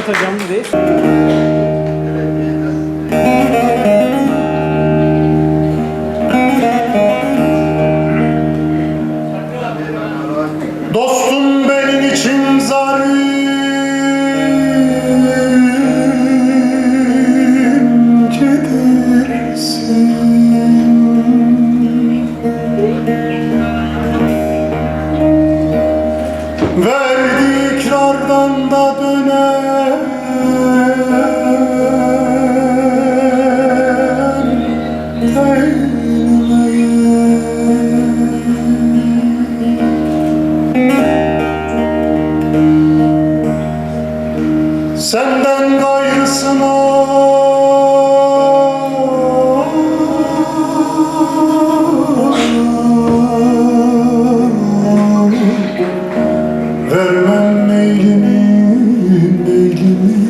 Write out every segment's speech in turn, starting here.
Evet hocam Senden gayrısına. Vermem meylimi, meylimi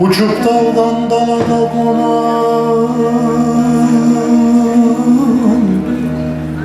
Uçup daldan dala da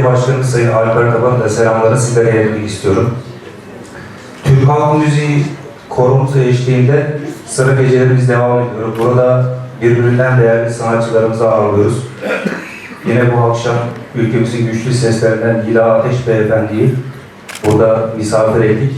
Belediye Başkanımız Sayın Alper Taban'ın da selamlarını sizlere iletmek istiyorum. Türk Halk Müziği korumuzu eşliğinde sıra gecelerimiz devam ediyor. Burada birbirinden değerli sanatçılarımızı ağırlıyoruz. Yine bu akşam ülkemizin güçlü seslerinden Hila Ateş Beyefendi'yi burada misafir ettik.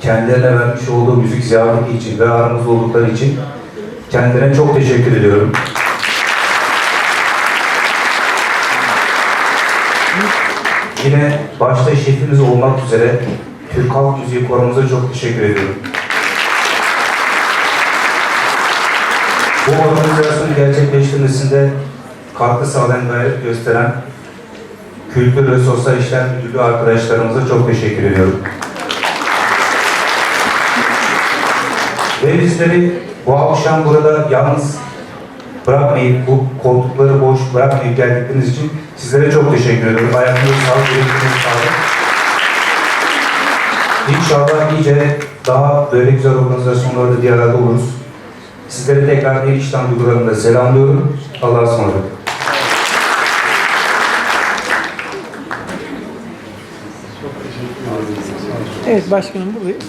Kendilerine vermiş olduğu müzik ziyafeti için ve aramızda oldukları için kendilerine çok teşekkür ediyorum. Yine başta şefimiz olmak üzere Türk Halk Müziği Korumuza çok teşekkür ediyorum. Bu organizasyonu gerçekleştirmesinde katkı sağlayan gayret gösteren Kültür ve Sosyal İşler Müdürlüğü arkadaşlarımıza çok teşekkür ediyorum. Ve bizleri bu akşam burada yalnız bırakmayıp, bu koltukları boş bırakmayıp geldikleriniz için sizlere çok teşekkür ederim. Ayaklarınız sağlık, yüreğiniz sağlık. İnşallah iyice daha böyle güzel organizasyonlarda bir arada oluruz. Sizleri tekrar en içten duygularımla selamlıyorum. Allah'a ısmarladık. Evet başkanım buradayız.